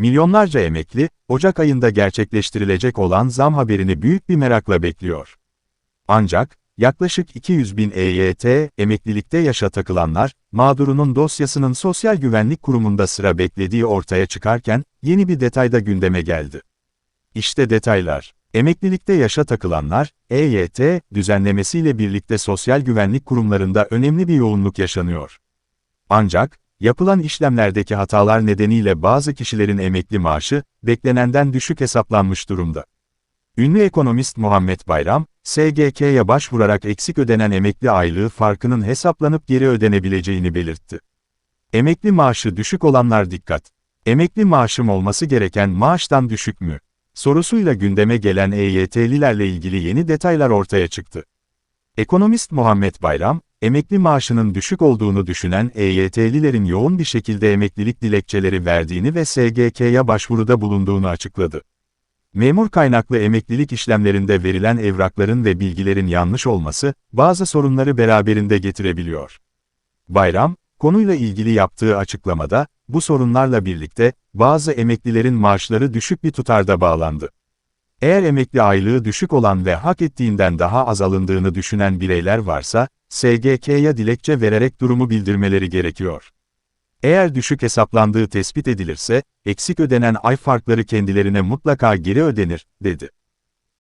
Milyonlarca emekli, Ocak ayında gerçekleştirilecek olan zam haberini büyük bir merakla bekliyor. Ancak, yaklaşık 200 bin EYT, emeklilikte yaşa takılanlar, mağdurunun dosyasının Sosyal Güvenlik Kurumu'nda sıra beklediği ortaya çıkarken, yeni bir detay da gündeme geldi. İşte detaylar. Emeklilikte yaşa takılanlar, EYT, düzenlemesiyle birlikte sosyal güvenlik kurumlarında önemli bir yoğunluk yaşanıyor. Ancak, yapılan işlemlerdeki hatalar nedeniyle bazı kişilerin emekli maaşı, beklenenden düşük hesaplanmış durumda. Ünlü ekonomist Muhammed Bayram, SGK'ya başvurarak eksik ödenen emekli aylığı farkının hesaplanıp geri ödenebileceğini belirtti. Emekli maaşı düşük olanlar dikkat. Emekli maaşım olması gereken maaştan düşük mü? Sorusuyla gündeme gelen EYT'lilerle ilgili yeni detaylar ortaya çıktı. Ekonomist Muhammed Bayram, emekli maaşının düşük olduğunu düşünen EYT'lilerin yoğun bir şekilde emeklilik dilekçeleri verdiğini ve SGK'ya başvuruda bulunduğunu açıkladı. Memur kaynaklı emeklilik işlemlerinde verilen evrakların ve bilgilerin yanlış olması, bazı sorunları beraberinde getirebiliyor. Bayram, konuyla ilgili yaptığı açıklamada, bu sorunlarla birlikte, bazı emeklilerin maaşları düşük bir tutarda bağlandı. Eğer emekli aylığı düşük olan ve hak ettiğinden daha az alındığını düşünen bireyler varsa, SGK'ya dilekçe vererek durumu bildirmeleri gerekiyor. Eğer düşük hesaplandığı tespit edilirse, eksik ödenen ay farkları kendilerine mutlaka geri ödenir, dedi.